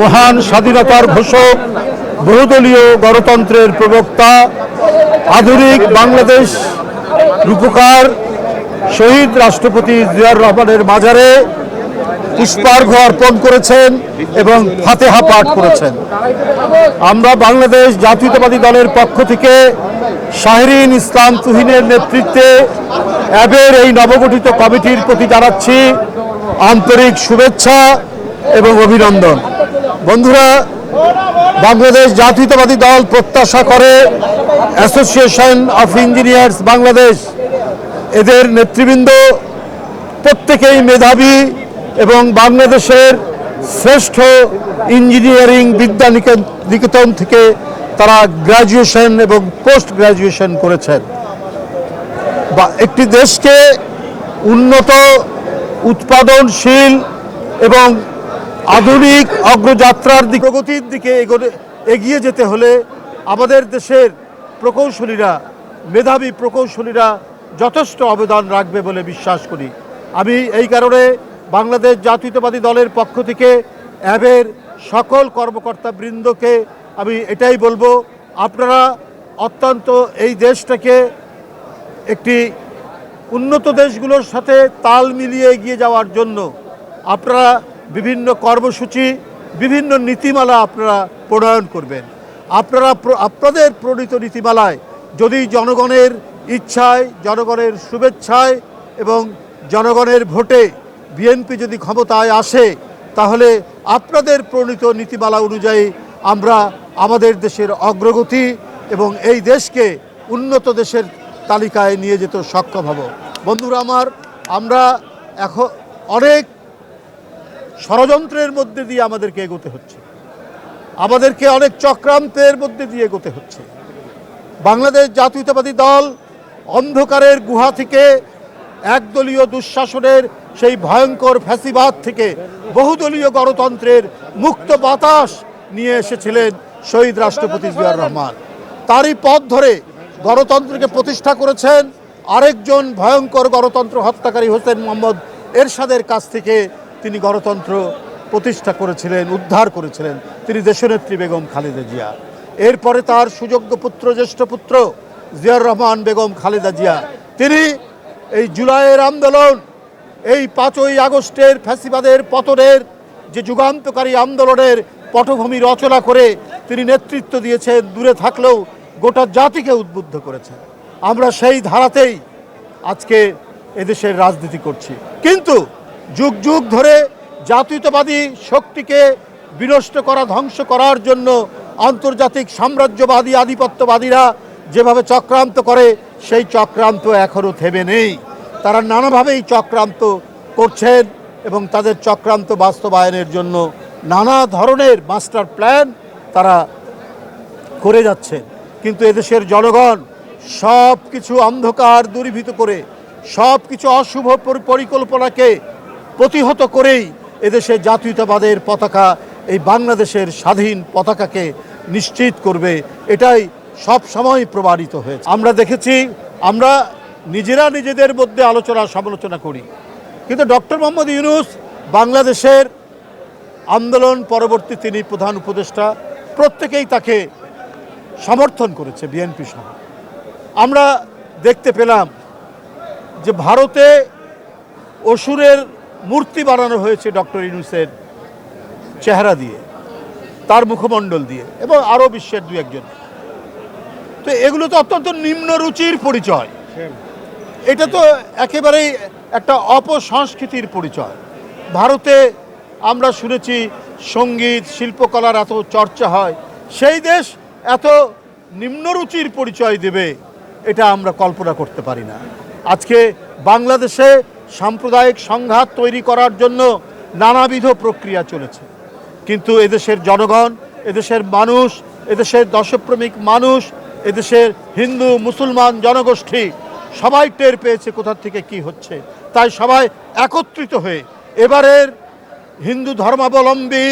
মহান স্বাধীনতার ঘোষক, বহুদলীয় গণতন্ত্রের প্রবক্তা, আধুনিক বাংলাদেশ রূপকার শহীদ রাষ্ট্রপতি জিয়ার রহমানের মাজারে পুষ্পার্ঘ্য অর্পণ করেছেন এবং ফাতেহা পাঠ করেছেন। আমরা বাংলাদেশ জাতীয়তাবাদী দলের পক্ষ থেকে শাহরিন ইসলাম তুহিনের নেতৃত্বে অ্যাবের এই নবগঠিত কমিটির প্রতি জানাচ্ছি আন্তরিক শুভেচ্ছা এবং অভিনন্দন। বন্ধুরা, বাংলাদেশ জাতীয়তাবাদী দল প্রত্যাশা করে অ্যাসোসিয়েশন অফ ইঞ্জিনিয়ার্স বাংলাদেশ এদের নেতৃবৃন্দ, প্রত্যেকেই মেধাবী এবং বাংলাদেশের শ্রেষ্ঠ ইঞ্জিনিয়ারিং বিদ্যা নিকেতন থেকে তারা গ্র্যাজুয়েশন এবং পোস্ট গ্র্যাজুয়েশন করেছেন। বা একটি দেশকে উন্নত, উৎপাদনশীল এবং আধুনিক অগ্রযাত্রার দিক প্রগতির দিকে এগিয়ে যেতে হলে আমাদের দেশের প্রকৌশলীরা, মেধাবী প্রকৌশলীরা যথেষ্ট অবদান রাখবে বলে বিশ্বাস করি। আমি এই কারণে বাংলাদেশ জাতীয়তাবাদী দলের পক্ষ থেকে অ্যাবের সকল কর্মকর্তা বৃন্দকে আমি এটাই বলব, আপনারা অত্যন্ত এই দেশটাকে একটি উন্নত দেশগুলোর সাথে তাল মিলিয়ে এগিয়ে যাওয়ার জন্য আপনারা বিভিন্ন কর্মসূচি, বিভিন্ন নীতিমালা আপনারা প্রণয়ন করবেন। আপনারা আপনাদের প্রণীত নীতিমালায় যদি জনগণের ইচ্ছায়, জনগণের শুভেচ্ছায় এবং জনগণের ভোটে বিএনপি যদি ক্ষমতায় আসে, তাহলে আপনাদের প্রণীত নীতিমালা অনুযায়ী আমরা আমাদের দেশের অগ্রগতি এবং এই দেশকে উন্নত দেশের তালিকায় নিয়ে যেতে সক্ষম হব। বন্ধুরা আমার, আমরা এখন অনেক ষড়যন্ত্রের মধ্যে দিয়ে আমাদেরকে এগোতে হচ্ছে। আমাদেরকে অনেক চক্রান্তের মধ্যে দিয়ে এগোতে হচ্ছে। বাংলাদেশ জাতীয়তাবাদী দল অন্ধকারের গুহা থেকে একদলীয় দুঃশাসনের সেই ভয়ঙ্কর ফ্যাসিবাদ থেকে বহুদলীয় গণতন্ত্রের মুক্ত বাতাস নিয়ে এসেছিলেন শহীদ রাষ্ট্রপতি জিয়াউর রহমান। তারই পথ ধরে গণতন্ত্রকে প্রতিষ্ঠা করেছেন আরেকজন ভয়ঙ্কর গণতন্ত্র হত্যাকারী হোসেন মোহাম্মদ এরশাদের কাছ থেকে তিনি গণতন্ত্র প্রতিষ্ঠা করেছিলেন, উদ্ধার করেছিলেন তিনি দেশনেত্রী বেগম খালেদা জিয়া। এরপরে তার সুযোগ্য পুত্র, জ্যেষ্ঠ পুত্র জিয়ার রহমান বেগম খালেদা জিয়া। তিনি এই জুলাইয়ের আন্দোলন, এই পাঁচই আগস্টের ফ্যাসিবাদের পতনের যে যুগান্তকারী আন্দোলনের পটভূমি রচনা করে তিনি নেতৃত্ব দিয়েছেন, দূরে থাকলেও গোটা জাতিকে উদ্বুদ্ধ করেছেন। আমরা সেই ধারাতেই আজকে এদেশের রাজনীতি করছি। কিন্তু যুগ যুগ ধরে জাতীয়তাবাদী শক্তিকে বিনষ্ট করা, ধ্বংস করার জন্য আন্তর্জাতিক সাম্রাজ্যবাদী আধিপত্যবাদীরা যেভাবে চক্রান্ত করে, সেই চক্রান্ত এখনও থেমে নেই। তারা নানাভাবেই চক্রান্ত করছেন এবং তাদের চক্রান্ত বাস্তবায়নের জন্য নানা ধরনের মাস্টার প্ল্যান তারা করে যাচ্ছেন। কিন্তু এদেশের জনগণ সব কিছু অন্ধকার, দূরীভূত করে সব কিছু অশুভ পরিকল্পনাকে প্রতিহত করেই এদেশে জাতীয়তাবাদের পতাকা, এই বাংলাদেশের স্বাধীন পতাকাকে নিশ্চিত করবে। এটাই সব সময় প্রমাণিত হয়েছে। আমরা দেখেছি, আমরা নিজেরা নিজেদের মধ্যে আলোচনা, সমালোচনা করি। কিন্তু ডক্টর মোহাম্মদ ইউনুস বাংলাদেশের আন্দোলন পরবর্তী তিনি প্রধান উপদেষ্টা, প্রত্যেকেই তাকে সমর্থন করেছে বিএনপি সহ। আমরা দেখতে পেলাম যে ভারতে অসুরের মূর্তি বানানো হয়েছে ডক্টর ইউনুসের চেহারা দিয়ে, তার মুখমণ্ডল দিয়ে, এবং আরও বিশ্বের দু একজন। তো এগুলো তো অত্যন্ত নিম্ন রুচির পরিচয়। এটা তো একেবারেই একটা অপসংস্কৃতির পরিচয়। ভারতে আমরা শুনেছি সংগীত, শিল্পকলার এত চর্চা হয়, সেই দেশ এত নিম্নরুচির পরিচয় দেবে, এটা আমরা কল্পনা করতে পারি না। আজকে বাংলাদেশে সাম্প্রদায়িক সংঘাত তৈরি করার জন্য নানাবিধ প্রক্রিয়া চলেছে। কিন্তু এদেশের জনগণ, এদেশের মানুষ, এদেশের দশপ্রমিক মানুষ, এদেশের হিন্দু, মুসলমান জনগোষ্ঠী সবাই টের পেয়েছে কোথার থেকে কি হচ্ছে। তাই সবাই একত্রিত হয়ে এবারের হিন্দু ধর্মাবলম্বী